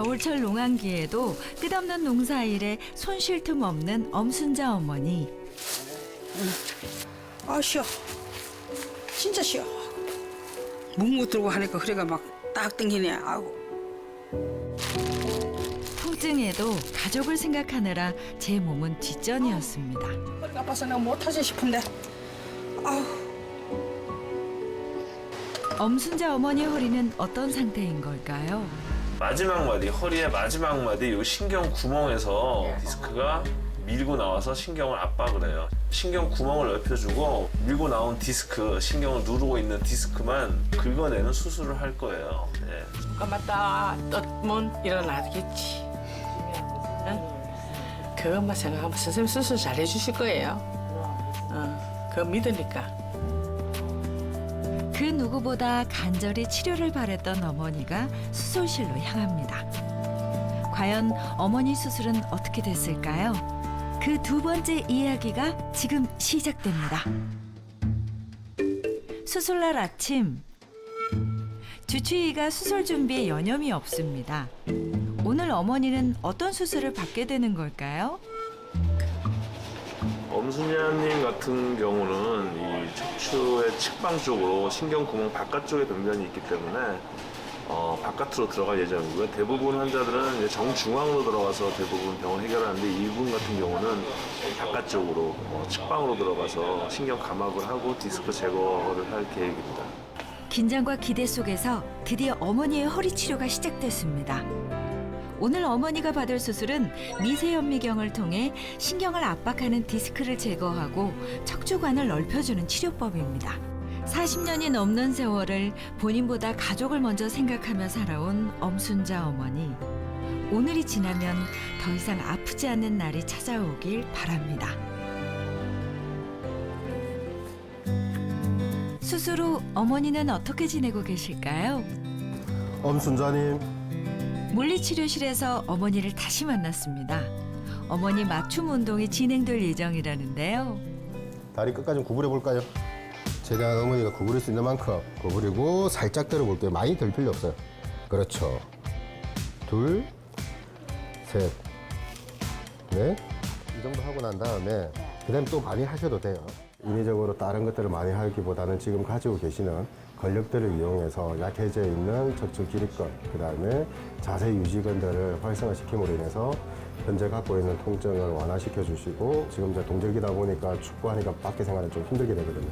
겨울철 농한기에도 끝없는 농사일에 손 쉴 틈 없는 엄순자 어머니. 아 쉬어 진짜 쉬어 묵묵 들고 하니까 허리가 막딱 당기네 아고 통증에도 가족을 생각하느라 제 몸은 뒷전이었습니다. 허리가 아파서 내가 못하지 싶은데 아우 엄순자 어머니 허리는 어떤 상태인 걸까요? 마지막 마디 허리의 마지막 마디 요 신경 구멍에서 디스크가 밀고 나와서 신경을 압박을 해요. 신경 구멍을 넓혀주고 밀고 나온 디스크, 신경을 누르고 있는 디스크만 긁어내는 수술을 할 거예요. 네. 감았다 떴면 일어나겠지. 응? 그것만 생각하면 선생님 수술 잘 해주실 거예요. 어, 그거 믿으니까. 그 누구보다 간절히 치료를 바랬던 어머니가 수술실로 향합니다. 과연 어머니 수술은 어떻게 됐을까요? 그 두 번째 이야기가 지금 시작됩니다. 수술날 아침 주치의가 수술 준비에 여념이 없습니다. 오늘 어머니는 어떤 수술을 받게 되는 걸까요? 엄순야님 같은 경우는 이 척추의 측방 쪽으로 신경 구멍 바깥쪽에 변변이 있기 때문에 어, 바깥으로 들어갈 예정이고요. 대부분 환자들은 이제 정중앙으로 들어가서 대부분 병을 해결하는데 이분 같은 경우는 바깥쪽으로 어, 측방으로 들어가서 신경 감압을 하고 디스크 제거를 할 계획입니다. 긴장과 기대 속에서 드디어 어머니의 허리 치료가 시작됐습니다. 오늘 어머니가 받을 수술은 미세현미경을 통해 신경을 압박하는 디스크를 제거하고 척추관을 넓혀주는 치료법입니다. 40년이 넘는 세월을 본인보다 가족을 먼저 생각하며 살아온 엄순자 어머니. 오늘이 지나면 더 이상 아프지 않는 날이 찾아오길 바랍니다. 수술 후 어머니는 어떻게 지내고 계실까요? 엄순자님 물리치료실에서 어머니를 다시 만났습니다. 어머니 맞춤 운동이 진행될 예정이라는데요. 다리 끝까지 구부려 볼까요? 최대한 어머니가 구부릴 수 있는 만큼 구부리고 살짝 들어 볼게요. 많이 들 필요 없어요. 그렇죠. 둘, 셋, 넷. 이 정도 하고 난 다음에 그다음 또 많이 하셔도 돼요. 인위적으로 다른 것들을 많이 하기보다는 지금 가지고 계시는 근력들을 이용해서 약해져 있는 척추 기립근, 그 다음에 자세 유지근들을 활성화시킴으로 인해서 현재 갖고 있는 통증을 완화시켜 주시고 지금 이제 동절기다 보니까 축구하니까 밖에 생활은 좀 힘들게 되거든요.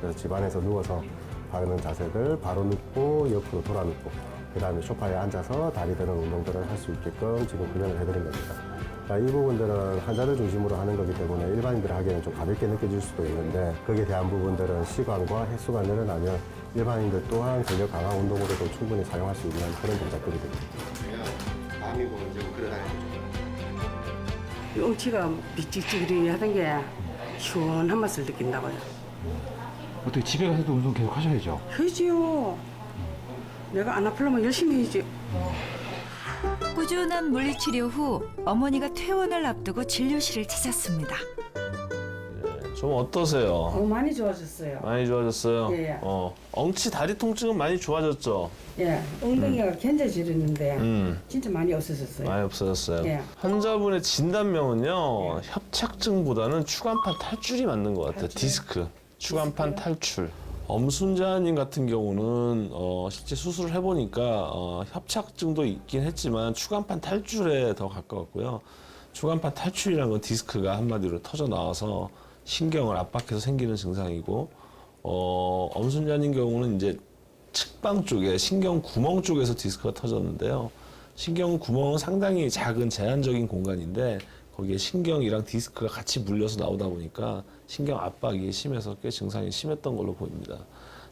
그래서 집안에서 누워서 바르는 자세들 바로 눕고 옆으로 돌아 눕고 그 다음에 소파에 앉아서 다리 드는 운동들을 할 수 있게끔 지금 훈련을 해드린 겁니다. 자, 이 부분들은 환자들 중심으로 하는 거기 때문에 일반인들 하기에는 좀 가볍게 느껴질 수도 있는데 거기에 대한 부분들은 시간과 횟수가 늘어나면 일반인들 또한 근력 강화 운동으로도 충분히 사용할 수 있는 그런 동작들이 됩니다. 밤이고 이제 그러다니까 엉치가 미찍찍이 하던 게 시원한 맛을 느낀다고요. 어떻게 집에 가서도 운동 계속 하셔야죠. 해지요. 내가 안 아프려면 열심히 해야지 꾸준한 물리치료 후 어머니가 퇴원을 앞두고 진료실을 찾았습니다. 네, 좀 어떠세요? 어, 많이 좋아졌어요 많이 좋아졌어요? 예. 어, 엉치 다리 통증은 많이 좋아졌죠? 예 엉덩이가 견뎌지는데 음. 진짜 많이 없어졌어요 많이 없어졌어요. 예. 환자분의 진단명은요 협착증보다는 추간판 탈출이 맞는 것 같아요. 디스크, 추간판 탈출. 엄순자님 같은 경우는 어, 실제 수술을 해보니까 어, 협착증도 있긴 했지만 추간판 탈출에 더 가까웠고요. 추간판 탈출이라는 건 디스크가 한마디로 터져 나와서 신경을 압박해서 생기는 증상이고 어, 엄순자님 경우는 이제 측방 쪽에 신경 구멍 쪽에서 디스크가 터졌는데요. 신경 구멍은 상당히 작은 제한적인 공간인데 거기에 신경이랑 디스크가 같이 물려서 나오다 보니까 신경 압박이 심해서 꽤 증상이 심했던 걸로 보입니다.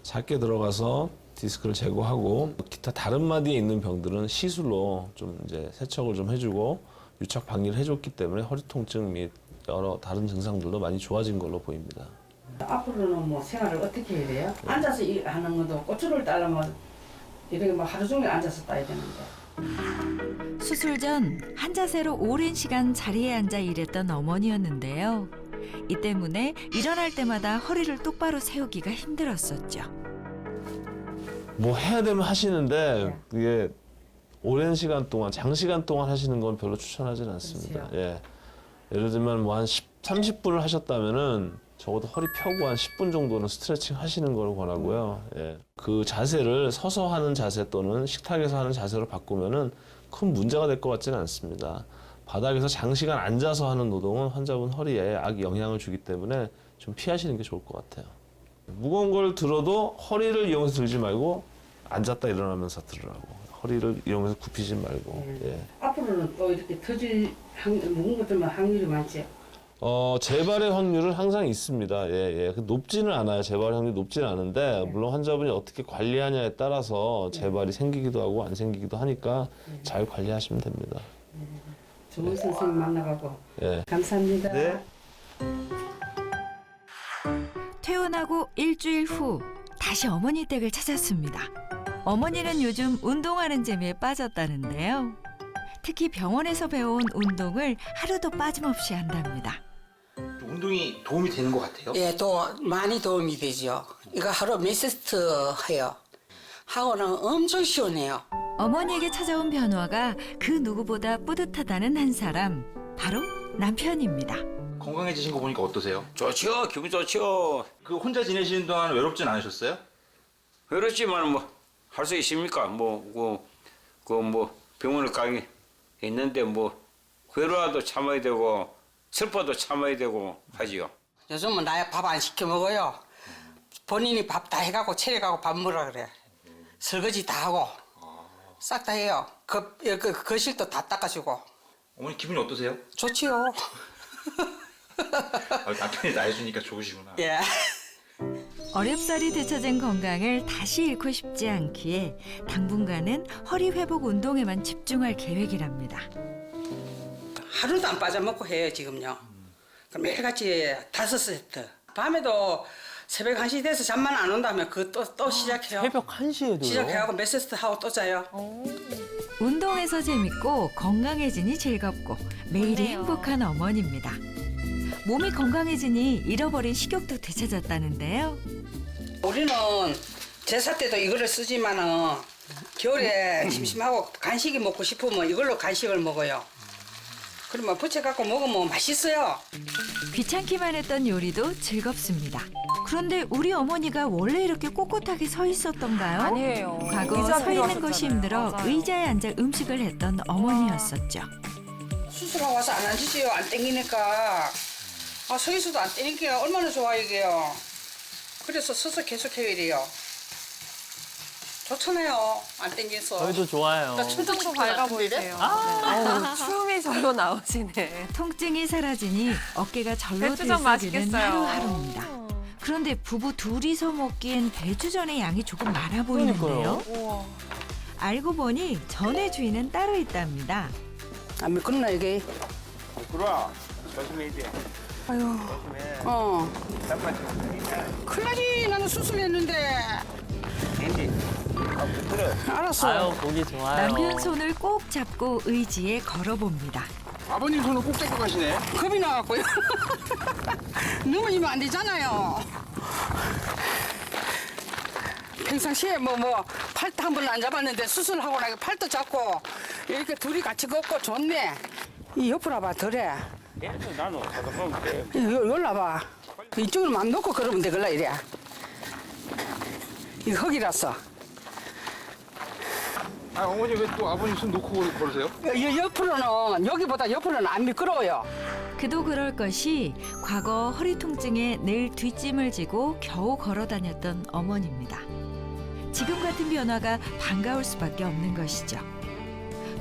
작게 들어가서 디스크를 제거하고 기타 다른 마디에 있는 병들은 시술로 좀 이제 세척을 좀 해주고 유착 방리를 해줬기 때문에 허리 통증 및 여러 다른 증상들도 많이 좋아진 걸로 보입니다. 앞으로는 뭐 생활을 어떻게 해야 돼요? 앉아서 일 하는 것도 고추를 따려면 이렇게 뭐 하루 종일 앉아서 따야 되는데 수술 전 한 자세로 오랜 시간 자리에 앉아 일했던 어머니였는데요. 이 때문에 일어날 때마다 허리를 똑바로 세우기가 힘들었었죠. 뭐 해야 되면 하시는데 그게 오랜 시간 동안 장시간 동안 하시는 건 별로 추천하지는 않습니다. 그렇지요. 예. 예를 들면 뭐한 10, 30분을 하셨다면은 적어도 허리 펴고 한 10분 정도는 스트레칭 하시는 걸 권하고요. 예. 그 자세를 서서 하는 자세 또는 식탁에서 하는 자세로 바꾸면은 큰 문제가 될 것 같지는 않습니다. 바닥에서 장시간 앉아서 하는 노동은 환자분 허리에 악 영향을 주기 때문에 좀 피하시는 게 좋을 것 같아요. 무거운 걸 들어도 허리를 이용해서 들지 말고 앉았다 일어나면서 들으라고. 허리를 이용해서 굽히지 말고. 예. 앞으로는 또 이렇게 터질 확 무거운 것들만 확률이 많지. 어, 재발의 확률은 항상 있습니다. 예, 예. 그 높지는 않아요. 재발 확률이 높지는 않은데, 물론 환자분이 어떻게 관리하냐에 따라서 재발이 생기기도 하고 안 생기기도 하니까 잘 관리하시면 됩니다. 좋은 선생님 만나가고 예. 감사합니다. 네. 퇴원하고 일주일 후 다시 어머니 댁을 찾았습니다. 어머니는 요즘 운동하는 재미에 빠졌다는데요. 특히 병원에서 배워온 운동을 하루도 빠짐없이 한답니다. 운동이 도움이 되는 것 같아요. 예, 도 많이 도움이 되죠. 이거 하루 몇 세트 해요. 하고는 엄청 시원해요. 어머니에게 찾아온 변화가 그 누구보다 뿌듯하다는 한 사람, 바로 남편입니다. 건강해지신 거 보니까 어떠세요? 좋죠 기분 좋죠 그 혼자 지내시는 동안 외롭진 않으셨어요? 그렇지만 뭐 할 수 있습니까 뭐그그뭐 병원을 가기 있는데 뭐 괴로워도 참아야 되고 슬퍼도 참아야 되고 하지요 요즘은 나야 밥 안 시켜 먹어요. 본인이 밥 다 해갖고 차려가고 밥 먹으라 그래. 설거지 다 하고 싹 다 해요. 그, 그 거실도 다 닦아주고 어머니 기분이 어떠세요? 좋지요. 아, 남편이 나 해주니까 좋으시구나. 예. 어렵사리 되찾은 건강을 다시 잃고 싶지 않기에 당분간은 허리 회복 운동에만 집중할 계획이랍니다. 하루도 안 빠져먹고 해요 지금요. 그럼 매일같이 다섯 세트. 밤에도 새벽 1시 돼서 잠만 안 온다면 그또또 시작해요. 새벽 1시에도요? 시작해갖고 몇 세트 하고 또 자요. 운동에서 재밌고 건강해지니 즐겁고 매일이 행복한 어머니입니다. 몸이 건강해지니 잃어버린 식욕도 되찾았다는데요. 우리는 제사 때도 이거를 쓰지만은 겨울에 심심하고 간식이 먹고 싶으면 이걸로 간식을 먹어요. 그러면 부채 갖고 먹으면 맛있어요. 귀찮기만 했던 요리도 즐겁습니다. 그런데 우리 어머니가 원래 이렇게 꼿꼿하게 서 있었던가요? 아니에요. 과거 의자 서 있는 것이 필요하셨잖아요. 힘들어 맞아요. 의자에 앉아 음식을 했던 어머니였었죠. 수술하고 와서 안 앉으지요. 안 땡기니까. 아, 서 있어도 안 땡기니까 얼마나 좋아 이게요. 그래서 서서 계속 해야 돼요. 좋잖아요. 안 땡겨서. 저희도 좋아요. 나 춤도 추고 밝아 보이세요. 아우, 춤이 절로 나오시네. 통증이 사라지니 어깨가 절로 배추전 들썩이는 맛있겠어요. 하루하루입니다. 그런데 부부 둘이서 먹기엔 배추전의 양이 조금 많아 보이는데요. 우와. 알고 보니 전의 주인은 따로 있답니다. 안 미끄럽나 이게? 그래 조심해야 돼 아유. 어. 큰일 나지. 나는 수술했는데. 알았어. 아유, 보기 좋아요. 남편 손을 꼭 잡고 의지에 걸어봅니다. 아버님 손을 꼭 잡고 가시네. 겁이 나갖고요. 넘어지면 안 되잖아요. 평상시에 뭐 뭐 팔도 한 번 안 잡았는데 수술하고 나서 팔도 잡고 이렇게 둘이 같이 걷고 좋네. 이 옆으로 와봐 덜해. 돼 여기 와봐. 이쪽으로 맘 놓고 걸으면 되걸라 이래. 이 흙이라서. 아, 어머니 왜 또 아버님 손 놓고 걸으세요? 여, 옆으로는 여기보다 옆으로는 안 미끄러워요. 그도 그럴 것이 과거 허리 통증에 늘 뒷짐을 지고 겨우 걸어 다녔던 어머니입니다. 지금 같은 변화가 반가울 수밖에 없는 것이죠.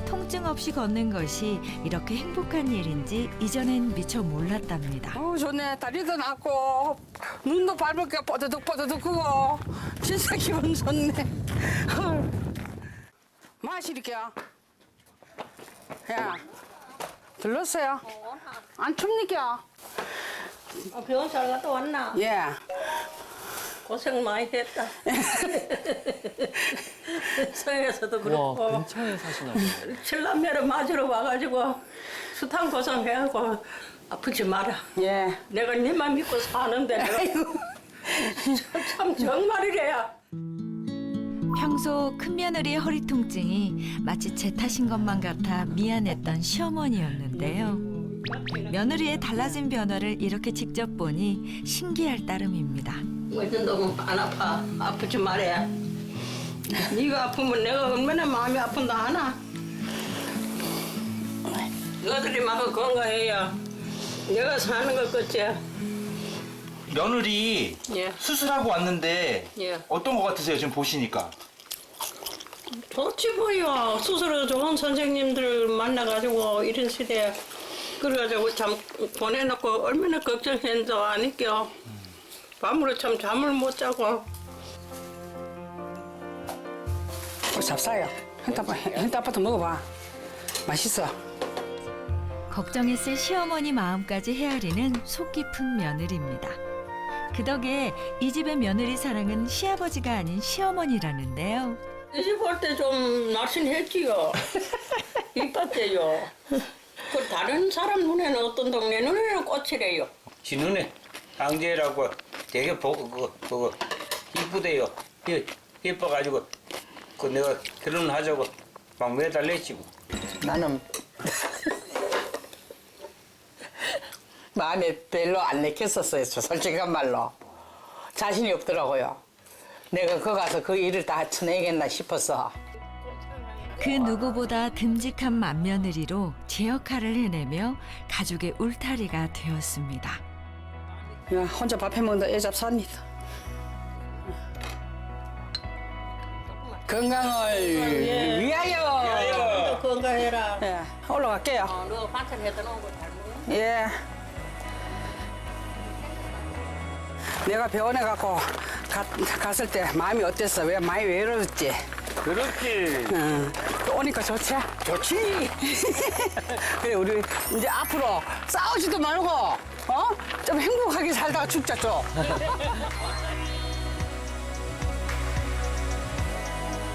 통증 없이 걷는 것이 이렇게 행복한 일인지 이전엔 미처 몰랐답니다. 어 좋네 다리도 낮고 눈도 밟을게 뽀드득 뽀드득 크고 진짜 기분 좋네 마시릴게요 야 들렀어요? 안 춥니까? 아, 병원 잘 갔다 왔나? 예 고생 많이 했다. 성에서도 와, 그렇고 근처에 사시나 보네. 칠남매를 맞으러 와가지고 수탄 고생해갖고 아프지 마라. 예. 내가 네만 믿고 사는데 내가 참 정말이래야. 평소 큰며느리의 허리 통증이 마치 제 탓인 것만 같아 미안했던 시어머니였는데요. 며느리의 달라진 변화를 이렇게 직접 보니 신기할 따름입니다. 뭐든 너무 안 아파. 아프지 말해. 네가 아프면 내가 얼마나 마음이 아픈다 하나. 너들이 막 건강해야 내가 사는 것 같지. 며느리 예. 수술하고 왔는데 예. 어떤 거 같으세요? 지금 보시니까. 좋지 뭐요. 수술을 좋은 선생님들 만나가지고 이런 시대에 그래가지고 참 보내놓고 얼마나 걱정했는지 아니껴. 밤으로 참 잠을 못 자고. 어. 현타파, 현타파도 먹어봐. 맛있어. 걱정했을 시어머니 마음까지 헤아리는 속 깊은 며느리입니다. 그 덕에 이 집의 며느리 사랑은 시아버지가 아닌 시어머니라는데요. 시집올 때 좀 날씬했지요. 이뻤대요. 그 다른 사람 눈에는 어떤 동네 눈에는 꽃이래요. 지 눈에 양재라고 되게 보고 그거 그거 이쁘대요. 이- 이뻐가지고 그 내가 결혼하자고 막 매달랬지 뭐. 나는 마음에 별로 안 내켰었어요. 저 솔직한 말로 자신이 없더라고요. 내가 거 가서 그 일을 다 쳐내겠나 싶어서 그 누구보다 듬직한 맏며느리로 제 역할을 해내며 가족의 울타리가 되었습니다. 야, 혼자 밥 해 먹는다 애잡 삽니다. 건강을 위하여. 너 건강해라. 예, 올라갈게요. 어, 너 반찬 해다 놓은 거잘 먹어. 예. 내가 병원에 갖고 가, 갔을 때 마음이 어땠어? 왜 많이 외로웠지? 그렇지. 응. 또 오니까 좋지? 좋지. 그래 우리 이제 앞으로 싸우지도 말고 어? 좀 행복하게 살다가 죽자 좀.